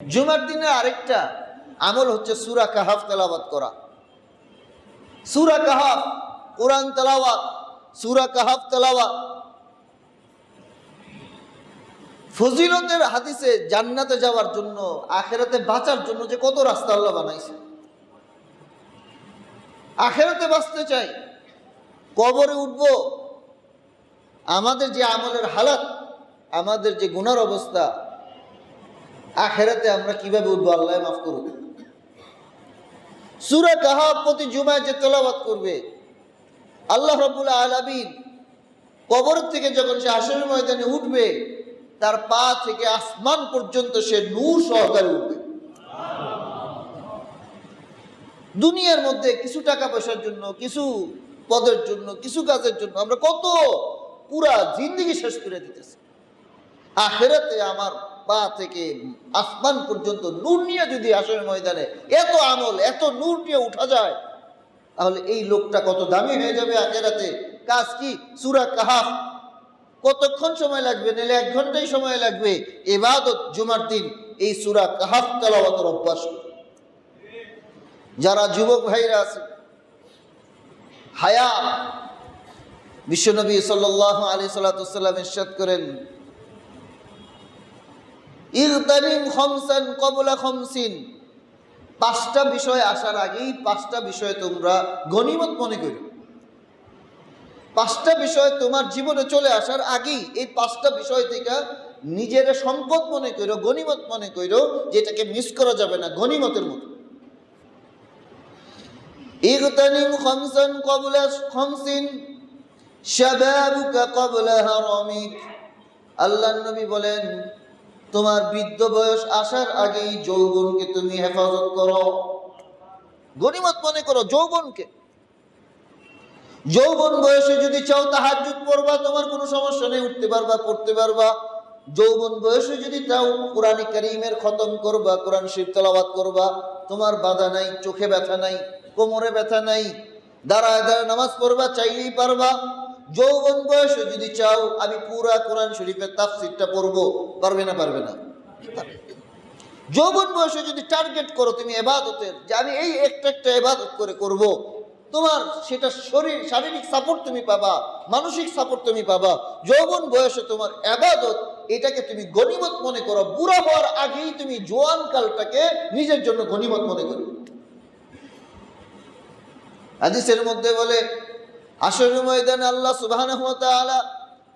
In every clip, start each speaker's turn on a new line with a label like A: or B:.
A: জুমার দিনে আরেকটা আমল হচ্ছে সুরা কাহাফ তেলাওয়াত করা। সুরা কাহাফ, কোরআন তেলাওয়াত, সুরা কাহাফ তেলাওয়াত। ফজিলতের হাদিসে জান্নাতে যাওয়ার জন্য, আখেরাতে বাঁচার জন্য যে কত রাস্তা আল্লাহ বানাইছে। আখেরাতে বাঁচতে চাই, কবরে উঠব, আমাদের যে আমলের হালাত, আমাদের যে গুনার অবস্থা আখেরাতে আমরা কীভাবে উঠবো? আল্লাহ মাফ করুন সুরা কাহা প্রতি জুমায় যে তেলাবাত করবে, আল্লাহ রবুল্লা আলামিন কবর থেকে যখন সে আসরের ময়দানে উঠবে, তার পা থেকে আসমান পর্যন্ত সে নূর সহকারে উঠবে। দুনিয়ার মধ্যে কিছু টাকা পয়সার জন্য, কিছু পদের জন্য, কিছু কাজের জন্য আমরা কত পুরা জিন্দগি শেষ করে দিতেছি। আখেরাতে আমার পা থেকে আসমান পর্যন্ত নূর নিয়ে যদি আসের ময়দানে, এত আমল, এত নূর নিয়ে উঠা যায়, তাহলে এই লোকটা কত দামি হয়ে যাবে আখেরাতে। কাজ কি? সুরা কাহাফ। কতক্ষণ সময় লাগবে? নাহলে এক ঘন্টাই সময় লাগবে। এবাদত জুমার দিন, এই সুরা কাহাফ তেলাওয়াতের অভ্যাস। যারা যুবক ভাইরা আছে, হায়া, বিশ্বনবী সাল্লাহ আলী সাল্লাতাম ইরশাদ করেন ইগতানিম খমসান কবলা খমসিন। পাঁচটা বিষয় আসার আগেই পাঁচটা বিষয় তোমরা গনিমত মনে করো পাঁচটা বিষয় তোমার জীবনে চলে আসার আগেই এই পাঁচটা বিষয় থেকে নিজের সম্পদ মনে করো গনিমত মনে করো যেটাকে মিস করা যাবে না গনিমতের মতো। ইগতানিম খমসান কবলা খমসিন, শাবাবুকা কবলা হারামিক। আল্লাহ নবী বলেন তোমার বৃদ্ধ বয়স আসার আগেই যৌবনকে তুমি হেফাজত করো। গনিমত মনে করো যৌবনকে। যৌবন বয়সে যদি চাও তাহাজ্জুদ পড়বা, তোমার কোনো সমস্যা নেই, উঠতে পারবা, পড়তে পারবা। যৌবন বয়সে যদি চাও কোরআন করিমের খতম করবা, কোরআন শিব তেলাওয়াত করবা, তোমার বাধা নাই, চোখে ব্যথা নাই, কোমরে ব্যথা নাই, দাঁড়ায় দাঁড়ায় নামাজ পড়বা, চাইলেই পারবা। যৌবন বয়সে যদি চাও, আমি পুরা কোরআন শরীফের তাফসিরটা পড়ব। পারবে না পারবে না। যৌবন বয়সে যদি টার্গেট করো তুমি এবাদতের, যে আমি এই একটা একটা এবাদত করে করব। তোমার সেটা শরীর, শারীরিক সাপোর্ট তুমি পাবা, মানসিক সাপোর্ট তুমি পাবা। যৌবন বয়সে তোমার এবাদত, এটাকে তুমি গনিমত মনে করো। বুড়া হওয়ার আগেই তুমি জোয়ান কালটাকে নিজের জন্য গনিমত মনে করো। হাদিসের মধ্যে বলে আসর ময়দানে আল্লাহ সুবাহ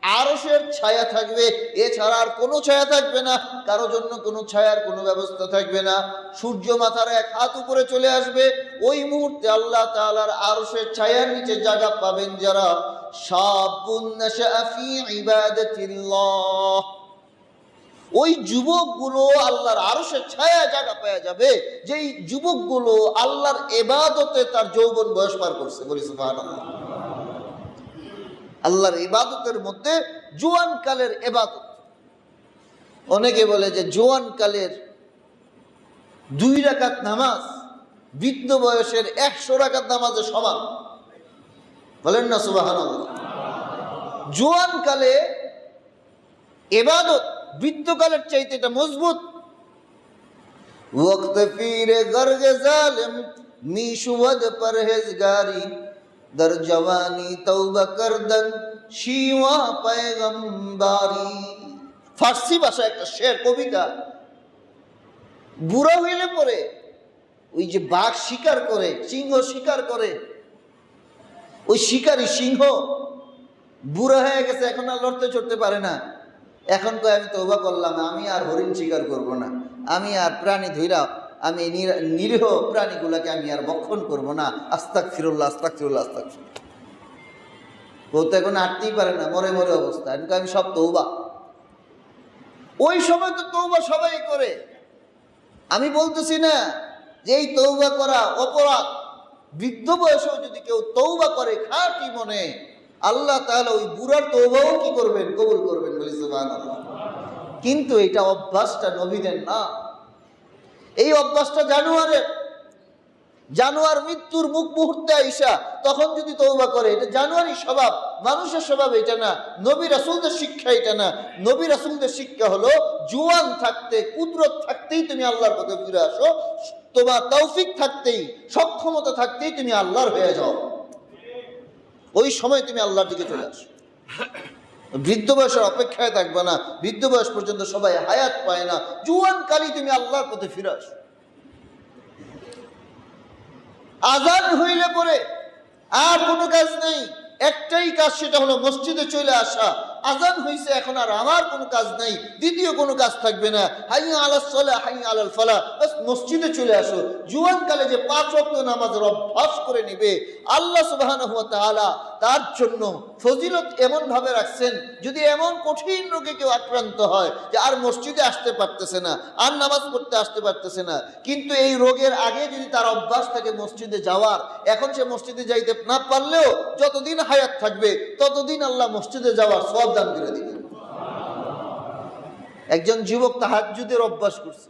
A: আরসের ছায়া থাকবে, এছাড়া আর কোনো ছায়া থাকবে না। কারও জন্য কোনো ছায়ার কোনো ব্যবস্থা থাকবে না। সূর্য মাথার এক হাত উপরে চলে আসবে। ওই মুহূর্তে আল্লাহ তাআলার আরসের ছায়ার নিচে জায়গা পাবেন যারা ওই যুবকগুলো আল্লাহর আরসের ছায়া জায়গা পাওয়া যাবে। যেই যুবকগুলো আল্লাহর এবাদতে তার যৌবন বয়স পার করছে। বলি সুবহানাল্লাহ। আল্লাহর ইবাদতের মধ্যে জুয়ানকালের এবাদত। অনেকে বলে যে জুয়ানকালের দুই রাকাত নামাজ, বৃদ্ধ বয়সের একশো রাকাত নামাজের সমান। বলেন না সুবাহান জোয়ানকালে এবাদত বৃদ্ধকালের চাইতে এটা মজবুত। ওয়াক্ত ফিরে গর্গে জালেম, নিশুবদ পরহেজগারি। در جوانی তৌবা করদন শিওয়া পয়গম্বারি ফার্সি ভাষা একটা শের কবিতা, বুড়া হইলে পরে ওই যে বাঘ শিকার করে, সিংহ শিকার করে, ওই শিকারী সিংহ বুড়া হয়ে গেছে, এখন আর লড়তে চড়তে পারে না। এখন তো আমি তোবা করলাম, আমি আর হরিণ শিকার করব না, আমি আর প্রাণী ধৈরা আমি নির- নিরীহ প্রাণীগুলাকে আমি আর বক্ষণ করব না। আস্তাক ফিরুল্লাহ আস্তাক ফিরুল্লাহ আস্তাক ফিরুল্লাহ ও তো এখন আটতেই পারে না মরে মরে অবস্থা। কই, আমি সব তৌবা ওই সময় তো তৌবা সবাই করে। আমি বলতেছি না যে এই তৌবা করা অপরাধ। বৃদ্ধ বয়সেও যদি কেউ তৌবা করে খাঁটি মনে আল্লাহ তাহলে ওই বুড়ার তৌবাও কি করবেন কবুল করবেন বলি কিন্তু এটা অভ্যাসটা নবীদের না। এই অভ্যাসটা জানুয়ারের জানুয়ার মৃত্যুর মুখ মুহূর্তে আইসা তখন যদি তৌবা করে, এটা জানোয়ারি স্বভাব, মানুষের স্বভাব এটা না, নবী রাসুলদের শিক্ষা এটা না। নবী রাসুলদের শিক্ষা হলো, জুয়ান থাকতে, কুদরত থাকতেই তুমি আল্লাহর পথে ফিরে আসো, তোমার তৌফিক থাকতেই, সক্ষমতা থাকতেই তুমি আল্লাহর হয়ে যাও। ওই সময় তুমি আল্লাহর দিকে চলে আসো। বৃদ্ধ বয়সের অপেক্ষায় থাকবে না, বৃদ্ধ বয়স পর্যন্ত সবাই হায়াত পায় না। জুয়ান কালি তুমি আল্লাহর পথে ফিরে আজান হইলে পরে আর কোনো কাজ নেই। একটাই কাজ, সেটা হলো মসজিদে চলে আসা। আজান হইছে, এখন আর আমার কোনো কাজ নাই, দ্বিতীয় কোনো কাজ থাকবে না। হাই আলাস সলা হাই আলাল ফালা, বাস মসজিদে চলে আসো। জুয়ান কালে যে পাঁচ ওয়াক্ত নামাজের অভ্যাস করে নিবে, আল্লাহ তাআলা তার জন্য ফজিলত এমন ভাবে রাখছেন যদি এমন কঠিন রোগে কেউ আক্রান্ত হয় যে আর মসজিদে আসতে পারতেছে না, আর নামাজ পড়তে আসতে পারতেছে না, কিন্তু এই রোগের আগে যদি তার অভ্যাস থাকে মসজিদে যাওয়ার, এখন সে মসজিদে যাইতে না পারলেও যতদিন হায়াত থাকবে, ততদিন আল্লাহ মসজিদে যাওয়ার সব দান করে দিবেন। একজন যুবক তাহাজ্জুদের অভ্যাস করছে।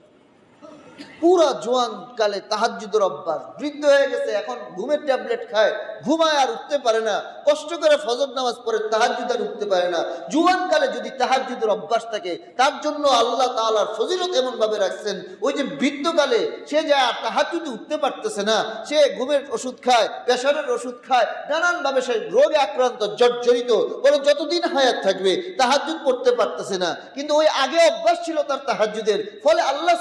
A: পুরা জোয়ান কালে তাহাজ্জুদের অভ্যাস বৃদ্ধ হয়ে গেছে, এখন ঘুমের ট্যাবলেট খায়। ঘুমায় আর উঠতে পারে না। কষ্ট করে ফজর নামাজ পড়ে তাহাজ্জুদ আর উঠতে পারে না। জুয়ান কালে যদি তাহাজ্জুদের অভ্যাস থাকে, তার জন্য আল্লাহ তাআলার ফজিলত এমন ভাবে রাখছেন, ওই যে বৃদ্ধকালে সে যে আর তাহাজ্জুদে উঠতে পারতেছে না, সে ঘুমের ওষুধ খায়, প্রেশারের ওষুধ খায় নানান ভাবে সে রোগে আক্রান্ত, জর্জরিত, বলে যতদিন হায়াত থাকবে, তাহাজ্জুদ পড়তে পারতেছে না। কিন্তু ওই আগে অভ্যাস ছিল তার তাহাজ্জুদের। ফলে আল্লাহ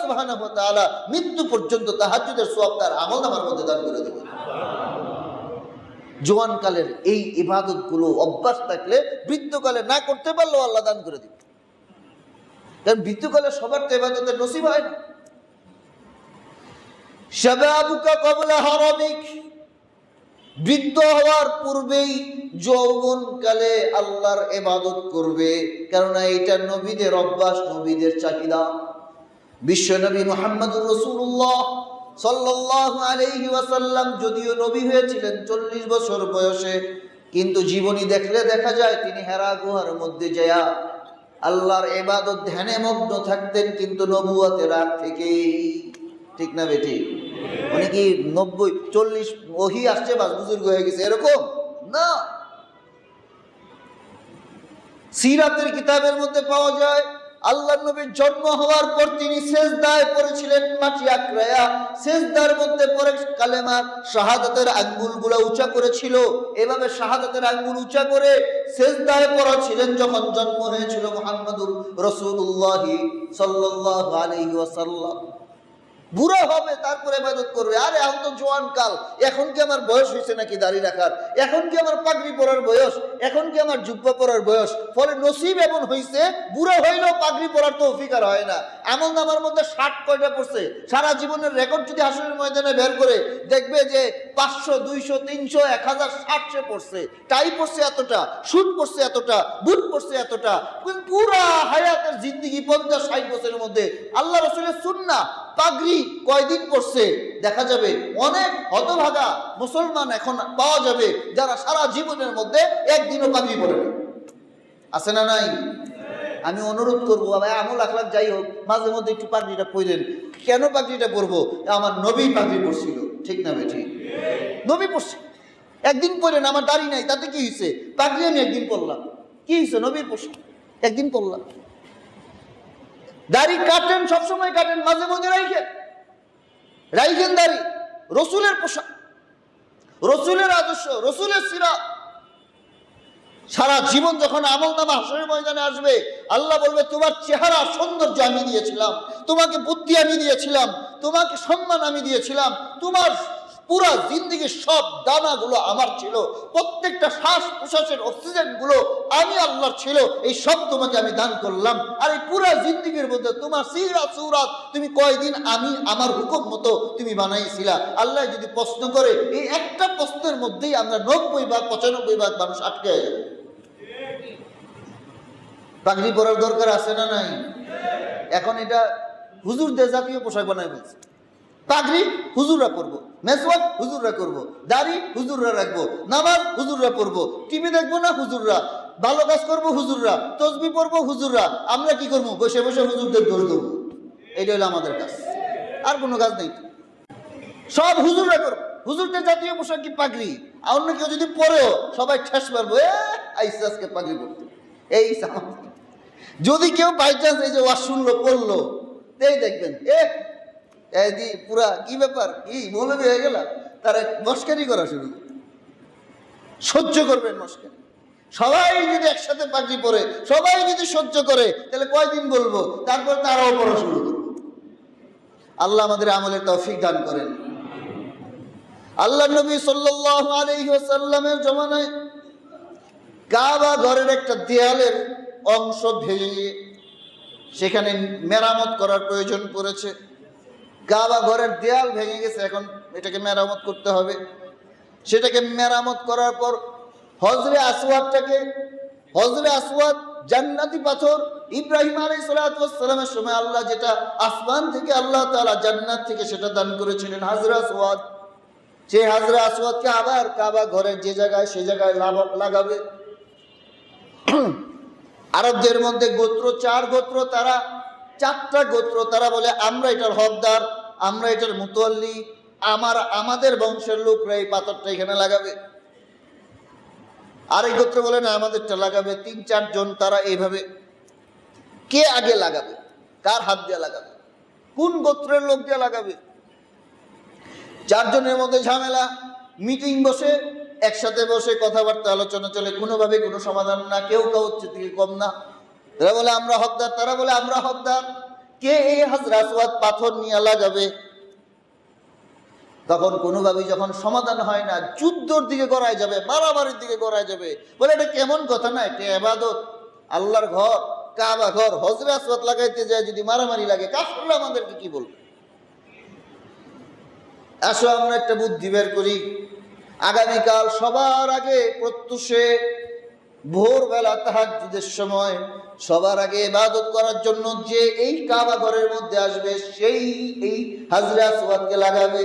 A: তাআলা মৃত্যু পর্যন্ত তাহাজ্জুদের সওয়াব তার আমল আমার মধ্যে দান করে দেবেন জোয়ান কালের এই ইবাদতগুলো অভ্যাস থাকলে বৃদ্ধকালে না করতে পারলেও আল্লাহ দান করে দিবে। কারণ বৃদ্ধকালে সবার তো ইবাদতের নসিব হয় না। শাবাবুকা কবলা হারামিক। বৃদ্ধ হওয়ার পূর্বেই যৌবন কালে আল্লাহর ইবাদত করবে। কেননা এটা নবীদের অভ্যাস, নবীদের চাহিদা। বিশ্বনবী মুহাম্মদুর রাসূলুল্লাহ সাল্লাল্লাহু আলাইহি ওয়াসাল্লাম যদিও নবী হয়েছিলেন চল্লিশ বছর বয়সে, কিন্তু জীবনী দেখলে দেখা যায় তিনি হেরা গুহার মধ্যে যায়া আল্লাহর এবাদত ধ্যানে মগ্ন থাকতেন, কিন্তু নবুয়াতে আগ থেকেই। ঠিক না বেটি? উনি কি নব্বই, চল্লিশ ওহি আসছে বাস বুজুর্গ হয়ে গেছে, এরকম? না। সিরাতের কিতাবের মধ্যে পাওয়া যায় আল্লাহ নবীর জন্ম হওয়ার পর তিনি শেষ সেজদায় পড়েছিলেন মাটি আক্রায়া সেজদার মধ্যে পরে কালেমা শাহাদাতের আঙ্গুলগুলো উঁচা করেছিল। এভাবে শাহাদাতের আঙ্গুল উঁচা করে সেজদায় পড়া ছিলেন যখন জন্ম হয়েছিল মোহাম্মদুর রসুল্লাহি সাল্লাহ আলহি ওয়াসাল্লাম। বুড়ো হবে, তারপরে ইবাদত করবে। আরে, এখন তো জোয়ান কাল। এখন কি আমার বয়স হয়েছে নাকি দাড়ি রাখার? এখন কি আমার পাগড়ি পরার বয়স? এখন কি আমার জুব্বা পরার বয়স? ফলে নসিব এমন হয়েছে বুড়ো হইলেও পাগড়ি পরার তো অফিকার হয় না। এমন আমার মধ্যে ষাট কয়টা পড়ছে। সারা জীবনের রেকর্ড যদি হাসনের ময়দানে বের করে, দেখবে যে পাঁচশো, দুইশো, তিনশো, এক হাজার, ষাটশো পড়ছে। টাই পড়ছে এতটা সুট পড়ছে এতটা, বুট পড়ছে এতটা। পুরা হায়াতের জিন্দিগি পঞ্চাশ, ষাট বছরের মধ্যে। আল্লাহ রসুলের সুন্না পাগড়ি কয়দিন পড়ছে দেখা যাবে। অনেক হতভাগা মুসলমান এখন পাওয়া যাবে, যারা সারা জীবনের মধ্যে একদিনও পাগড়ি পরে আছে না নাই? আমি অনুরোধ করব, ভাই, আমল আখলাখ যাই হোক, মাঝে মধ্যে একটু পাগড়িটা পরলেন কেন পাগড়িটা পরবো আমার নবী পাগড়ি পরছিল ঠিক না বে ঠিক? নবী পরছে একদিন পরেন আমার দাড়ি নাই, তাতে কি হয়েছে পাগড়ি আমি একদিন পরলাম কি হয়েছে নবীর পরছে একদিন পরলাম দাড়ি কাটেন, সবসময় কাটেন, মাঝে মধ্যে রাইখেন। রাইখেন দাড়ি। রসুলের পোশাক, রসুলের আদর্শ, রসুলের সিরা। সারা জীবন যখন আমল নামা হাসরের ময়দানে আসবে, আল্লাহ বলবে, তোমার চেহারা সৌন্দর্য আমি দিয়েছিলাম, তোমাকে বুদ্ধি আমি দিয়েছিলাম, তোমাকে সম্মান আমি দিয়েছিলাম, তোমার পুরা জিন্দিগির সব দানাগুলো আমার ছিল। প্রত্যেকটা শ্বাস প্রশ্বাসের অক্সিজেনগুলো আমি আল্লাহর ছিল। এই সব তোমাকে আমি দান করলাম। আর এই পুরা জিন্দিগির মধ্যে তোমার সিরাত সুরাত তুমি কয়দিন আমি আমার হুকুম মতো তুমি বানাইছিলা। আল্লাহ যদি প্রশ্ন করে, এই একটা প্রশ্নের মধ্যেই আমরা নব্বই ভাগ, পঁচানব্বই ভাগ মানুষ আটকে যাবে। পাগড়ি পরার দরকার আছে না নাই? এখন এটা হুজুরদের জাতীয় পোশাক বানায় ফেলছে। পাগড়ি হুজুররা পরবো মেসওয়াক হুজুররা করব। দাড়ি হুজুররা রাখব, নামাজ হুজুররা পড়ব টিভি দেখব না হুজুররা, ভালো কাজ করব হুজুররা, তসবি পড়ব হুজুররা, আমরা কি করব? বসে বসে হুজুরদের দোষ দেবো এটা হলো আমাদের কাজ। আর কোনো কাজ নেই। সব হুজুররা করব। হুজুরদের জাতীয় পোশাক কি পাগড়ি? আর অন্য কেউ যদি পরেও সবাই ঠেস মারবো, এ, আইসে আজকে পাগড়ি পড়তে এই যদি কেউ বাই চান্স এই যে ওয়াজ শুনলো পড়ল এই দেখবেন, এ এই পুরা কি ব্যাপার? কি মৌলবী হয়ে গেল? তারা মস্কারি করা শুরু। সহ্য করবেন মস্কারি। সবাই যদি একসাথে পাগড়ি পরে, সবাই যদি সহ্য করে, তাহলে কয়দিন বলব? তারপর তারাও পড়া শুরু করবে। আল্লাহ আমাদের আমলের তৌফিক দান করেন। আল্লাহ নবী সাল্লাল্লাহু আলাইহি ওয়াসাল্লামের জমানায় কাবা ঘরের একটা দেয়ালের অংশ ভেঙে সেখানে মেরামত করার প্রয়োজন পড়েছে। কাবা ঘরের দেয়াল ভেঙে গেছে, এখন এটাকে মেরামত করতে হবে। সেটাকে মেরামত করার পর হজরে আসওয়াদটাকে হজরে আসওয়াদ জান্নাতি পাথর ইব্রাহিম আলাইহিস সালামের সময় আল্লাহ যেটা আসমান থেকে আল্লাহ তাআলা জান্নাত থেকে সেটা দান করেছিলেন হাজরা আসওয়াদ। সেই হাজরা আসওয়াদকে আবার কাবা ঘরের যে জায়গায় সে জায়গায় লাগাবে। আরবদের মধ্যে গোত্র, চার গোত্র তারা চারটা গোত্র, তারা বলে, আমরা এটার হকদার, আমরা এটার মুতল্লি, আমার, আমাদের বংশের লোকরা এই পাথরটা এখানে লাগাবে। আরেক গোত্র বলে, না, আমাদেরটা লাগাবে। তিন চারজন তারা এইভাবে, কে আগে লাগাবে? কার হাত দিয়ে লাগাবে? কোন গোত্রের লোক দিয়ে লাগাবে? চারজনের মধ্যে ঝামেলা, মিটিং বসে, একসাথে বসে কথাবার্তা, আলোচনা চলে কোনোভাবে কোনো সমাধান না, কেউ কাউ থেকে কম না। তারা বলে, আমরা হকদার। তারা বলে, আমরা হকদার। কে এই হাজরা আসওয়াদ পাথর নিয়ে লাগাবে তখন কোনোভাবেই যখন সমাধান হয় না, যুদ্ধর দিকে গড়ায় যাবে, মারামারির দিকে গড়ায় যাবে। বলে, এটা কেমন কথা না, এটা এবাদত। আল্লাহর ঘর, কাবা ঘর হজরে আসওয়াদ লাগাইতে যায়, যদি মারামারি লাগে, কাফররা আমাদেরকে কি বলবে? আসো, আমরা একটা বুদ্ধি বের করি। আগামীকাল সবার আগে প্রত্যুষে ভোরবেলা তাহাজ্জুদের সময় সবার আগে ইবাদত করার জন্য যে এই কাবা ঘরের মধ্যে আসবে, সেই এই হাজরা আসওয়াদকে লাগাবে।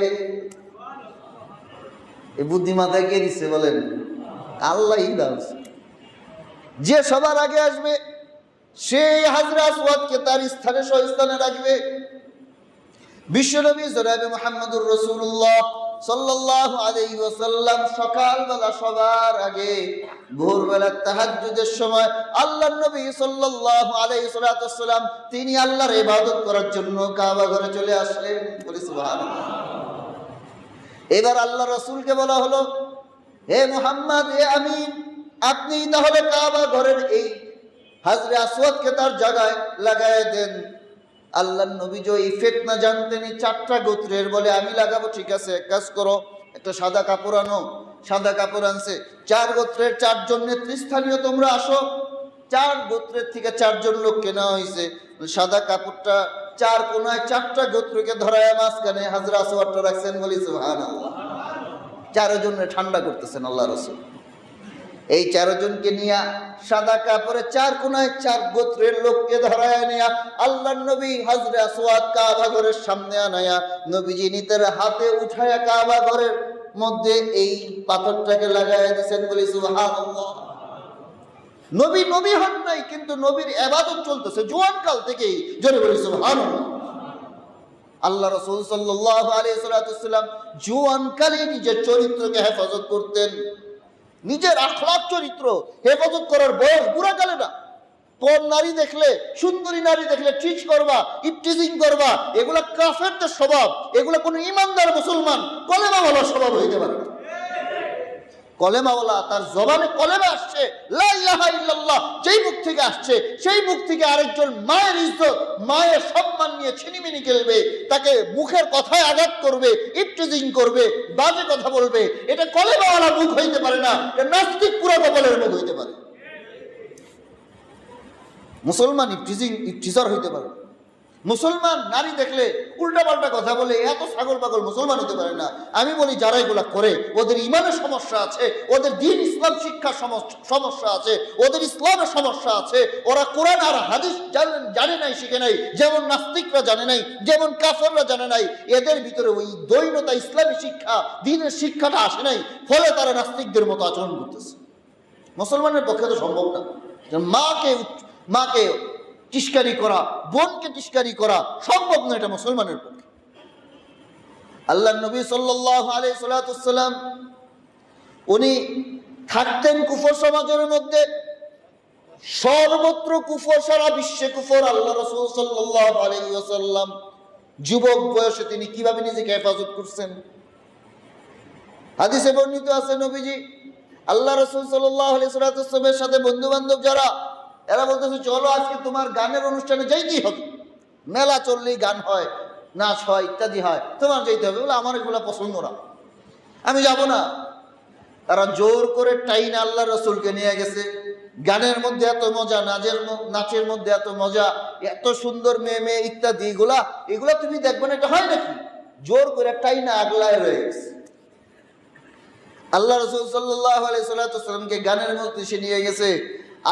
A: এই বুদ্ধি মাথায় কে দিচ্ছে বলেন? আল্লাহই দাওছে যে সবার আগে আসবে, সেই হাজরা আসওয়াদকে তার স্থানে স্থানে রাখবে। বিশ্বনবী জনাবে মোহাম্মদুর রসুল্লাহ আলাইহি ওয়াসাল্লাম সকালবেলা সবার আগে ভোরবেলা তাহাজ্জুদের সময় নবী সাল্লাল্লাহু আলাইহি তিনি আল্লাহর ইবাদত করার জন্য কাবা ঘরে চলে আসলেন। বলি সুবহানাল্লাহ। এবার আল্লাহ রসুলকে বলা হলো, হে মোহাম্মদ, হে আমিন, আপনি তাহলে কাবা ঘরের এই হাজরে আসওয়াদকে তার জায়গায় লাগায় দেন। আল্লাহ নবীজ এই ফেতনা জানতেন, এই চারটা গোত্রের বলে, আমি লাগাবো, ঠিক আছে, এক কাজ করো, একটা সাদা কাপড় আনো। সাদা কাপড় আনছে। চার গোত্রের চারজন নেতৃস্থানীয়, তোমরা আসো। চার গোত্রের থেকে চারজন লোক কেনা হয়েছে সাদা কাপড়টা চার কোনায় চারটা গোত্রকে ধরায় মাঝখানে হাজরা আসওয়ারটা রাখছেন বলি সুহান আল্লাহ চারজনে ঠান্ডা করতেছেন আল্লাহ রসুল। এই চারজনকে নিয়ে সাদা কাপড়ে চার কোনায় চার গোত্রের লোককে ধরায় নিয়া আল্লাহ নবী হাজরে আসওয়াদ কাবা ঘরের সামনে আনায়া নবীজি নিতের হাতে উঠায়া কাবা ঘরের মধ্যে এই পাথরটাকে লাগাইয়া দিয়েছেন বলি, সুবহানাল্লাহ। নবী নবী হন নাই, কিন্তু নবীর এবাদত চলতেছে, জোয়ান কাল থেকেই। জোরে বলি, সুবহানাল্লাহ। আল্লাহ রসুল সাল্লাহ আলিয়াল্লাম জুয়ানকালে নিজের চরিত্রকে হেফাজত করতেন নিজের আখলাক চরিত্র হেফাজত করার বয়স বুড়াকালে না। পর নারী দেখলে, সুন্দরী নারী দেখলে টিচ করবা, ইপটিজিং করবা, এগুলা কাফেরদের স্বভাব, এগুলা কোনো ইমানদার মুসলমান কলেমা ভালো স্বভাব হইতে পারে কলেমাওয়ালা তার জবানে কলেমা আসছে ইল্লাল্লাহ, যেই মুখ থেকে আসছে, সেই মুখ থেকে আরেকজন মায়ের ইজ্জত, মায়ের সম্মান নিয়ে ছিনিমিনি খেলবে, তাকে মুখের কথায় আঘাত করবে ইপটিজিং করবে, বাজে কথা বলবে। এটা কলেমাওয়ালা মুখ হইতে পারে না, এটা নাস্তিক পুরা কপালের মুখ হইতে পারে। মুসলমান ইপটিজিং ইপটিজার হইতে পারে। মুসলমান নারী দেখলে উল্টাপাল্টা কথা বলে, এত ছাগল পাগল মুসলমান হতে পারে না। আমি বলি, যারা এগুলা করে, ওদের ইমানের সমস্যা আছে, ওদের দিন ইসলাম শিক্ষার সমস্যা- আছে, ওদের ইসলামের সমস্যা আছে। ওরা কোরআন আর হাদিস জানে নাই, শিখে নাই। যেমন নাস্তিকরা জানে নাই, যেমন কাফররা জানে নাই। এদের ভিতরে ওই দৈনতা ইসলামী শিক্ষা, দিনের শিক্ষাটা আসে নাই। ফলে তারা নাস্তিকদের মতো আচরণ করতেছে। মুসলমানের পক্ষে তো সম্ভব না। মাকে মাকে টিস্কারি করা, বোনকে টিস্কারি করা সম্ভব না এটা মুসলমানের পক্ষে। আল্লাহ নবী সাল্লাম উনি থাকতেন কুফর সমাজের মধ্যে, সর্বত্র কুফর সারা বিশ্বে কুফর, আল্লাহ রসুল সাল্লাহ যুবক বয়সে তিনি কীভাবে নিজেকে হেফাজত করছেন? হাদিসে বর্ণিত আছে নবীজি, আল্লাহ রসুল সাল্লাহ আলাইসাল্লামের সাথে বন্ধু বান্ধব যারা এরা বলতেছে, চলো আজকে তোমার গানের অনুষ্ঠানে যাইতেই হবে। মেলা চললেই গান হয়, নাচ হয়, ইত্যাদি হয়। তোমার যাইতে হবে। বলে, আমার এগুলো পছন্দ না। আমি যাব না। তারা জোর করে টাইন আল্লাহ রসুলকে নিয়ে গেছে। গানের মধ্যে এত মজা, নাচের নাচের মধ্যে এত মজা, এত সুন্দর মেয়ে মেয়ে ইত্যাদি, এগুলা এগুলা তুমি দেখবে না, এটা হয় নাকি? জোর করে টাইনা আগলায় রয়ে গেছে। আল্লাহ রসুল সাল্লাহ আলাইসাল্লামকে গানের মধ্যে সে নিয়ে গেছে।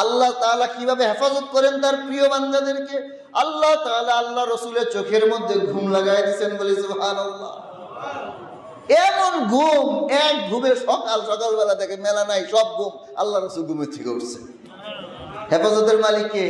A: আল্লাহ তালা কীভাবে হেফাজত করেন তার প্রিয় বান্দাদেরকে? আল্লাহ তালা আল্লাহ রসুলের চোখের মধ্যে ঘুম লাগাই দিচ্ছেন বলে এমন ঘুম, এক ঘুমে সকাল, সকালবেলা থেকে মেলা নাই, সব ঘুম আল্লাহ রসুল ঘুমের থেকে উঠছে। হেফাজতের মালিক কে?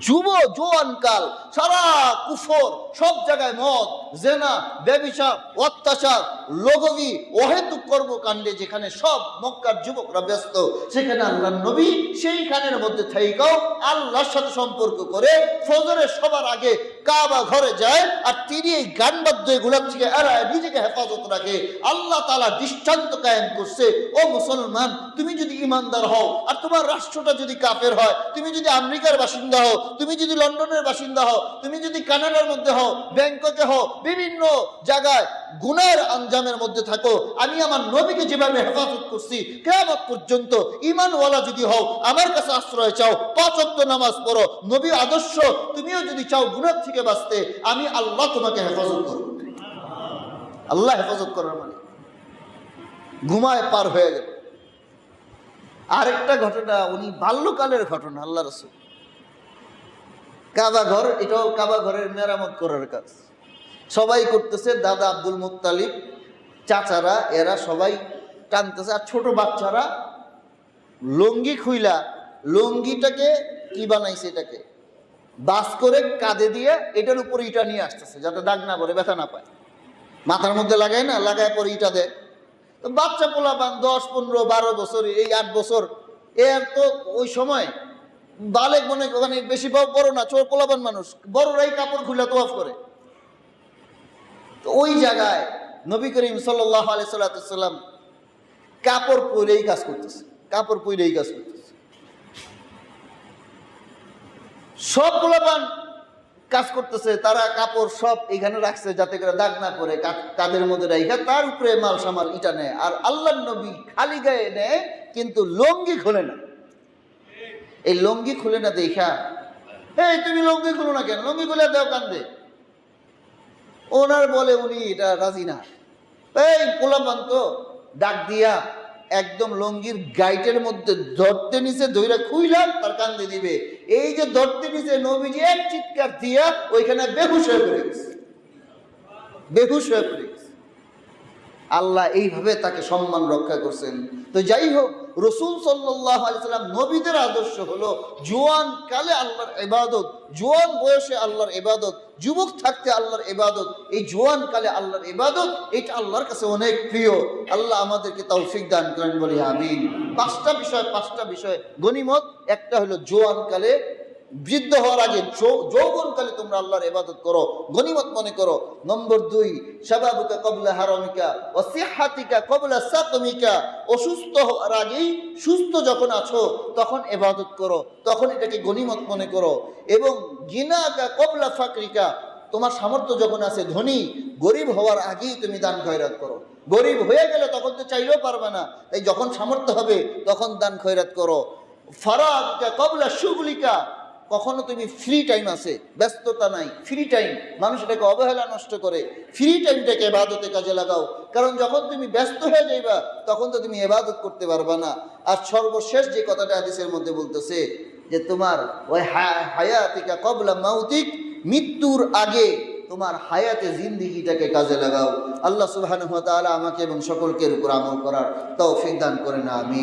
A: যুব জোয়ান কাল, সারা কুফর, সব জায়গায় মদ, জেনা, ব্যবিচার, অত্যাচার লগবি অহেতুক কর্মকাণ্ডে যেখানে সব মক্কার যুবকরা ব্যস্ত, সেখানে আল্লাহ নবী সেইখানের মধ্যে থাইকাও আল্লাহর সাথে সম্পর্ক করে ফজরের সবার আগে কাবা ঘরে যায় আর তিনি এই গান বাদ্য এগুলোর থেকে এড়ায় নিজেকে হেফাজত রাখে। আল্লাহ তালা দৃষ্টান্ত কায়েম করছে, ও মুসলমান, তুমি যদি ইমানদার হও আর তোমার রাষ্ট্রটা যদি কাফের হয়, তুমি যদি আমেরিকার বাসিন্দা হও, তুমি যদি লন্ডনের বাসিন্দা হও, তুমি যদি কানাডার মধ্যে হও, ব্যাংককে হও, বিভিন্ন জায়গায় গুনার আঞ্জামের মধ্যে থাকো। আমি আমার নবীকে যেভাবে হেফাজত করছি কেমন পর্যন্ত ইমানওয়ালা যদি হও, আমার কাছে আশ্রয় চাও, পাঁচ নামাজ পড়ো, নবী আদর্শ, তুমিও যদি চাও গুনার থেকে বাঁচতে, আমি আল্লাহ তোমাকে হেফাজত করব। আল্লাহ হেফাজত করার মানে। ঘুমায় পার হয়ে গেল। আরেকটা ঘটনা, উনি বাল্যকালের ঘটনা, আল্লাহ রসুল। কাবা ঘর, এটাও কাবা ঘরের মেরামত করার কাজ। সবাই করতেছে, দাদা আব্দুল মুত্তালিব, চাচারা, এরা সবাই টানতেছে আর ছোট বাচ্চারা লুঙ্গি খুইলা, লুঙ্গিটাকে কি বানাইছে এটাকে? বাস করে কাঁধে দিয়ে এটার উপরে ইটা নিয়ে আসতেছে, যাতে দাগ না পড়ে, ব্যথা না পায়। মাথার মধ্যে লাগায় না, লাগায় পরে ইটা দেয়। তো বাচ্চা পোলা পান দশ, পনেরো, বারো বছর, এই আট বছর এর তো ওই সময় বালেক মনে ওখানে বেশি বড় না ছোট পোলাপান মানুষ। বড়রাই কাপড় খুলে তোয়াফ করে। তো ওই জায়গায় নবী করিম সাল্লাহ আলি সাল্লাম কাপড় পরেই কাজ করতেছে, কাপড় পরেই কাজ করতেছে। সব পোলাপান কাজ করতেছে, তারা কাপড় সব এখানে রাখছে যাতে করে দাগ না করে কাদের মধ্যে রাইখা, তার উপরে মাল সামাল ইটা নেয়, আর আল্লাহ নবী খালি গায়ে নেয়, কিন্তু লঙ্গি খোলে না। এই লঙ্গি খুলে না দেখা। এই তুমি লঙ্গি খুলো না কেন? লঙ্গি খুলে দেও কান্দে। ওনার বলে উনি এটা রাজি না। এই পোলাপান তো ডাক দিয়া একদম লঙ্গির গাইটের মধ্যে ধরতে নিচে ধৈরা খুইলাম তার কান্দে দিবে। এই যে ধরতে নিচে নবীজি এক চিৎকার দিয়া ওইখানে বেহুশ হয়ে পড়ে গেছে। বেহুশ হয়ে পড়ে গেছে। আল্লাহ এইভাবে তাকে সম্মান রক্ষা করছেন। তো যাই হোক, রসুল আলিয়াল্লাম নবীদের আদর্শ হলো, জোয়ান কালে আল্লাহর এবাদত জোয়ান বয়সে আল্লাহর এবাদত যুবক থাকতে আল্লাহর এবাদত এই জোয়ান কালে আল্লাহর এবাদত এটা আল্লাহর কাছে অনেক প্রিয়। আল্লাহ আমাদেরকে তৌফিক দান করেন বলি আমিন। পাঁচটা বিষয় পাঁচটা বিষয় গণিমত। একটা হলো জোয়ান কালে বৃদ্ধ হওয়ার আগে যৌবন কালে তোমরা আল্লাহর ইবাদত করো গনিমত মনে করো। নম্বর দুই শাবাবুকা কবলা হারামিকা ও সিহাতিকা কবলা সাকমিকা অসুস্থ হওয়ার আগেই সুস্থ যখন আছো, তখন এবাদত করো, তখন এটাকে গনিমত মনে করো। এবং গিনাকা কবলা ফাকরিকা, তোমার সামর্থ্য যখন আছে ধনী, গরিব হওয়ার আগেই তুমি দান খয়রাত করো। গরিব হয়ে গেলে তখন তো চাইলেও পারবে না, তাই যখন সামর্থ্য হবে, তখন দান খয়রাত করো। ফারাগিকা কবলা সুগলিকা কখনো তুমি ফ্রি টাইম আছে, ব্যস্ততা নাই ফ্রি টাইম মানুষ এটাকে অবহেলা নষ্ট করে ফ্রি টাইমটাকে এবাদতে কাজে লাগাও। কারণ যখন তুমি ব্যস্ত হয়ে যাইবা, তখন তো তুমি এবাদত করতে পারবা না। আর সর্বশেষ যে কথাটা হাদিসের মধ্যে বলতেছে, যে তোমার ওই হায়াতিকা কবলা মাউতিক, মৃত্যুর আগে তোমার হায়াতে জিন্দিগিটাকে কাজে লাগাও। আল্লাহ ওয়া আমাকে এবং সকলকে উপর আমল করার তৌফিক দান করে না আমিন।